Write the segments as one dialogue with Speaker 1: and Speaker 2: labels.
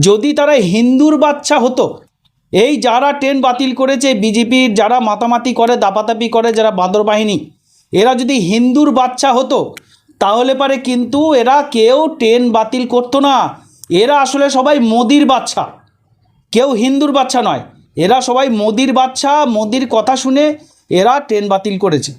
Speaker 1: যদি তারা হিন্দুর বাচ্চা হতো, এই যারা ট্রেন বাতিল করেছে, বিজেপির যারা মাতামাতি করে দাপাতাপি করে, যারা বাঁদর বাহিনী, এরা যদি হিন্দুর বাচ্চা হতো, তাহলে পারে কিন্তু এরা কেউ ট্রেন বাতিল করতো না। এরা আসলে সবাই মোদির বাচ্চা। কেউ হিন্দুর বাচ্চা নয়। এরা সবাই মোদির বাচ্চা, মোদির কথা শুনে এরা ট্রেন বাতিল করেছে।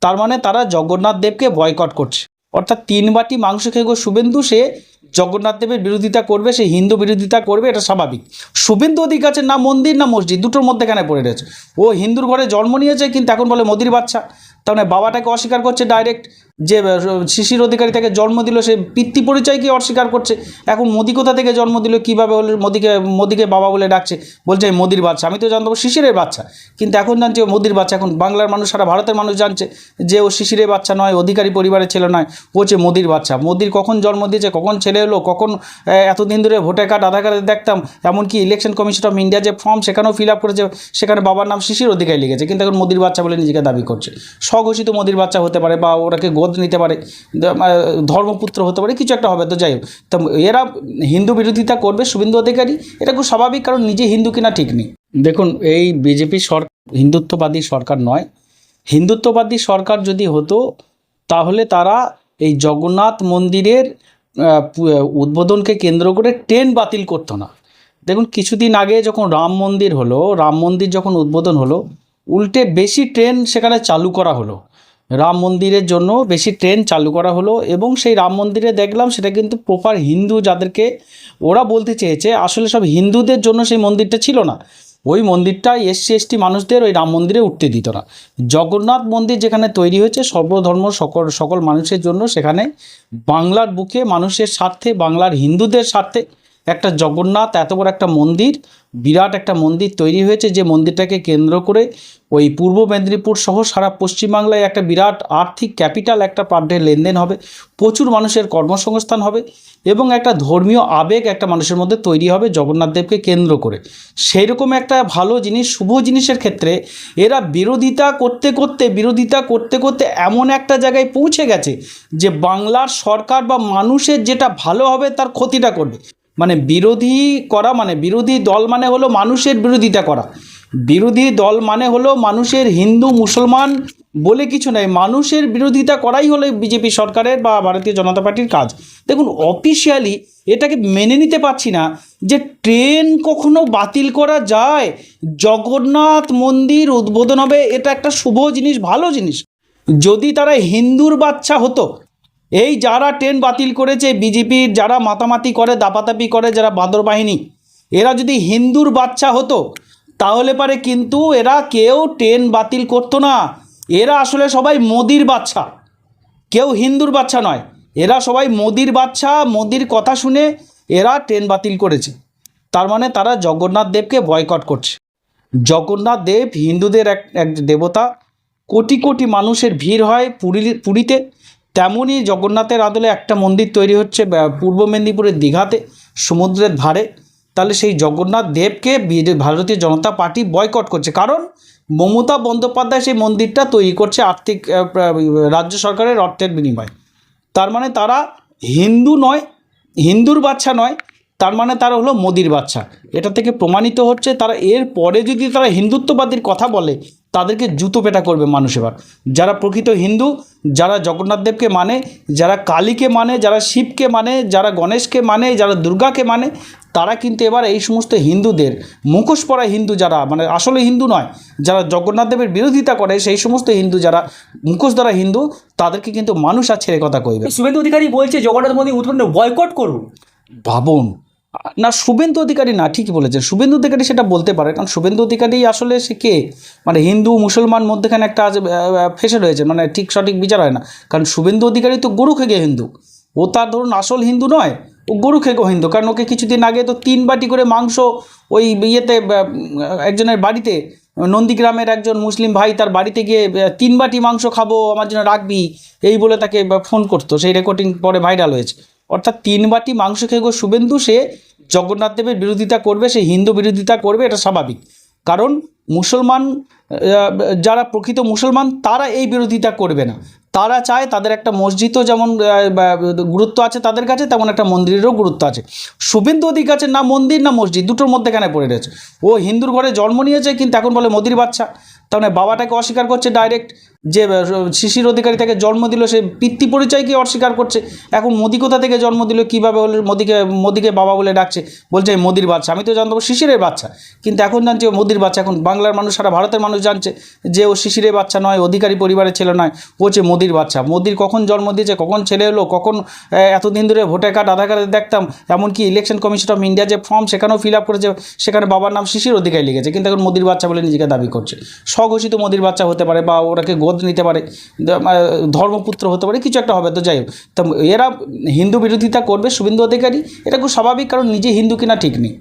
Speaker 1: তার মানে তারা জগন্নাথ দেবকে বয়কট করছে। অর্থাৎ তিন বাটি মাংস খেয়ে গো শুভেন্দু, সে জগন্নাথ দেবের বিরোধিতা করবে, সে হিন্দু বিরোধিতা করবে, এটা স্বাভাবিক। শুভেন্দু অধিক আছে না মন্দির না মসজিদ, দুটোর মধ্যেখানে পড়ে রয়েছে। ও হিন্দুর ঘরে জন্ম নিয়েছে, কিন্তু এখন বলে মোদির বাচ্চা। তার মানে বাবাটাকে অস্বীকার করছে ডাইরেক্ট যে শিশির অধিকারী তাকে জন্ম দিল, সে পিতৃ পরিচয়কে অস্বীকার করছে। এখন মোদি কোথা থেকে জন্ম দিল, কীভাবে হলে, মোদিকে মোদিকে বাবা বলে ডাকছে? বলছে মোদির বাচ্চা, আমি তো জানতাম শিশিরের বাচ্চা। কিন্তু এখন জানছি, ও মোদির বাচ্চা। এখন বাংলার মানুষ, সারা ভারতের মানুষ জানছে যে, ও শিশিরের বাচ্চা নয়, অধিকারী পরিবারের ছেলে নয়, ও হচ্ছে মোদির বাচ্চা। মোদির কখন জন্ম দিয়েছে, কখন ছেলে হলো, কখন এতদিন ধরে ভোটার কার্ড, আধার কার্ডে দেখতাম, এমনকি ইলেকশন কমিশন অফ ইন্ডিয়া যে ফর্ম সেখানেও ফিল আপ করেছে, সেখানে বাবার নাম শিশির অধিকারী লিখেছে। কিন্তু এখন মোদির বাচ্চা বলে নিজেকে দাবি করছে। স্বঘোষিত মোদির বাচ্চা হতে পারে বা ওরাকে গোদ নিতে পারে। ধর্মপুত্র হতে পারে, কিছু একটা হবে। তো যাই হোক, তো এরা হিন্দু বিরোধিতা করবে, শুভেন্দু অধিকারী। এটা খুব স্বাভাবিক, কারণ নিজে হিন্দু কিনা ঠিক নেই। দেখুন, এই বিজেপি সর, হিন্দুত্ববাদী সরকার নয়। হিন্দুত্ববাদী সরকার যদি হতো, তাহলে তারা এই জগন্নাথ মন্দিরের উদ্বোধনকে কেন্দ্র করে ট্রেন বাতিল করতো না। দেখুন, কিছুদিন আগে যখন রাম মন্দির হলো, রাম মন্দির যখন উদ্বোধন হলো, উল্টে বেশি ট্রেন সেখানে চালু করা হলো। রাম মন্দিরের জন্য বেশি ট্রেন চালু করা হলো এবং সেই রাম মন্দিরে দেখলাম সেটা কিন্তু প্রপার হিন্দু যাদেরকে ওরা বলতে চেয়েছে আসলে সব হিন্দুদের জন্য সেই মন্দিরটা ছিল না। ওই মন্দিরটা এসসি এসটি মানুষদের ওই রাম মন্দিরে উঠতে দিত না। জগন্নাথ মন্দির যেখানে তৈরি হয়েছে সর্বধর্ম সকল সকল মানুষের জন্য সেখানে বাংলার বুকে মানুষের স্বার্থে, বাংলার হিন্দুদের স্বার্থে একটা জগন্নাথ, এত বড় একটা মন্দির, বিরাট একটা মন্দির তৈরি হয়েছে যে মন্দিরটাকে কেন্দ্র করে ওই পূর্ব মেদিনীপুর সহ সারা পশ্চিমবাংলায় একটা বিরাট আর্থিক ক্যাপিটাল, একটা পার লেনদেন হবে, প্রচুর মানুষের কর্মসংস্থান হবে এবং একটা ধর্মীয় আবেগ একটা মানুষের মধ্যে তৈরি হবে জগন্নাথ দেবকে কেন্দ্র করে। সেই রকম একটা ভালো জিনিস, শুভ জিনিসের ক্ষেত্রে এরা বিরোধিতা করতে করতে, বিরোধিতা করতে করতে এমন একটা জায়গায় পৌঁছে গেছে যে বাংলার সরকার বা মানুষের যেটা ভালো হবে তার ক্ষতিটা করবে। মানে বিরোধী করা মানে বিরোধী দল মানে হলো মানুষের বিরোধিতা করা। বিরোধী দল মানে হলো মানুষের হিন্দু, মুসলমান বলে কিছু নেই। মানুষের বিরোধিতা করাই হলো বিজেপি সরকারের বা ভারতীয় জনতা পার্টির কাজ। দেখুন অফিসিয়ালি এটাকে মেনে নিতে পারছি না যে ট্রেন কখনো বাতিল করা যায়, জগন্নাথ মন্দির উদ্বোধন হবে, এটা একটা শুভ জিনিস, ভালো জিনিস। যদি তারা হিন্দুর বাচ্চা হতো এই যারা ট্রেন বাতিল করেছে, বিজেপির যারা মাতামাতি করে দাপাতাপি করে, যারা বাঁদর বাহিনী, এরা যদি হিন্দুর বাচ্চা হতো, তাহলে পারে কিন্তু এরা কেউ ট্রেন বাতিল করতো না। এরা আসলে সবাই মোদির বাচ্চা। কেউ হিন্দুর বাচ্চা নয়। এরা সবাই মোদির বাচ্চা, মোদির কথা শুনে এরা ট্রেন বাতিল করেছে। তার মানে তারা জগন্নাথ দেবকে বয়কট করছে। জগন্নাথ দেব হিন্দুদের এক এক দেবতা। কোটি কোটি মানুষের ভিড় হয় পুরী পুরীতে। তেমনই জগন্নাথের আদলে একটা মন্দির তৈরি হচ্ছে পূর্ব মেদিনীপুরের দীঘাতে, সমুদ্রের ধারে। তাহলে সেই জগন্নাথ দেবকে ভারতীয় জনতা পার্টি বয়কট করছে। কারণ মমতা বন্দ্যোপাধ্যায় সেই মন্দিরটা তৈরি করছে আর্থিক রাজ্য সরকারের অর্থের বিনিময়ে। তার মানে তারা হিন্দু নয়, হিন্দুর বাচ্চা নয় তার মানে তারা হলো মোদির বাচ্চা। এটা থেকে প্রমাণিত হচ্ছে তারা এর পরে যদি তারা হিন্দুত্ববাদীর কথা বলে তাদেরকে জুতো পেটা করবে মানুষ এবার। যারা প্রকৃত হিন্দু যারা জগন্নাথ দেবকে মানে যারা কালীকে মানে যারা শিবকে মানে যারা গণেশকে মানে যারা দুর্গাকে মানে তারা কিন্তু এবার এই সমস্ত হিন্দুদের মুখোশ পরা হিন্দু যারা মানে আসলে হিন্দু নয় যারা জগন্নাথ দেবের বিরোধিতা করে সেই সমস্ত হিন্দু যারা মুখোশ দ্বারা হিন্দু তাদেরকে কিন্তু মানুষ আর ছেড়ে কথা কইবে।
Speaker 2: শুভেন্দু অধিকারী বলছে জগন্নাথ মন্দির উদ্বোধন বয়কট করুন।
Speaker 1: ভাবুন না শুভেন্দু অধিকারী না ঠিকই বলেছেন। শুভেন্দু অধিকারী সেটা বলতে পারে কারণ শুভেন্দু অধিকারী আসলে সে কে? মানে হিন্দু মুসলমান মধ্যেখানে একটা আজ, ফেসে রয়েছে মানে ঠিক সঠিক বিচার হয় না। কারণ শুভেন্দু অধিকারী তো গরু খেগে হিন্দু। ও তার ধরুন আসল হিন্দু নয় ও গরু খেগো হিন্দু। কারণ ওকে কিছুদিন আগে তো তিন বাটি করে মাংস ওই ইয়েতে একজনের বাড়িতে নন্দীগ্রামের একজন মুসলিম ভাই তার বাড়িতে গিয়ে তিন বাটি মাংস খাব আমার জন্য রাখবি এই বলে তাকে ফোন করতো। সেই রেকর্ডিং পরে ভাইরাল হয়েছে। অর্থাৎ তিন বাটি মাংস খেয়ে গো শুভেন্দু, সে জগন্নাথ দেবের বিরোধিতা করবে, সে হিন্দু বিরোধিতা করবে, এটা স্বাভাবিক। কারণ মুসলমান যারা প্রকৃত মুসলমান, তারা এই বিরোধিতা করবে না। তারা চায় তাদের একটা মসজিদও যেমন গুরুত্ব আছে তাদের কাছে, তেমন একটা মন্দিরেরও গুরুত্ব আছে। শুভেন্দু অধিকারের না মন্দির, না মসজিদ, দুটোর মধ্যেখানে পড়ে রয়েছে। ও হিন্দুর ঘরে জন্ম নিয়েছে, কিন্তু এখন বলে মোদির বাচ্চা। তার মানে বাবাটাকে অস্বীকার করছে ডাইরেক্ট যে শিশির অধিকারী তাকে জন্ম দিল, সে পিতৃ পরিচয় পরিচয়কে অস্বীকার করছে? এখন মোদি কোথা থেকে জন্ম দিল, কীভাবে হলো, মোদিকে মোদিকে বাবা বলে ডাকছে? বলছে মোদির বাচ্চা, আমি তো জানতাম শিশিরের বাচ্চা। কিন্তু এখন জানছি ও মোদির বাচ্চা। এখন বাংলার মানুষ, সারা ভারতের মানুষ জানছে যে ও শিশিরের বাচ্চা নয় অধিকারী পরিবারের ছেলে নয়, ও হচ্ছে মোদির বাচ্চা। মোদির কখন জন্ম দিয়েছে, কখন ছেলে হলো, কখন এতদিন ধরে ভোটার কার্ড, আধার কার্ডে দেখতাম, এমনকি ইলেকশন কমিশন অফ ইন্ডিয়া যে ফর্ম সেখানেও ফিল আপ করেছে, সেখানে বাবার নাম শিশির অধিকারী লিখেছে, কিন্তু এখন মোদির বাচ্চা বলে নিজেকে দাবি করছে। স্বঘোষিত মোদির বাচ্চা হতে পারে বা ওরাকে গোদ নিতে পারে। ধর্মপুত্র হতে পারে, কিছু একটা হবে, তো যাই হোক। তো এরা হিন্দু বিরোধিতা করবে শুভেন্দু অধিকারী, এটা খুব স্বাভাবিক কারণ নিজে হিন্দু কিনা ঠিক নেই।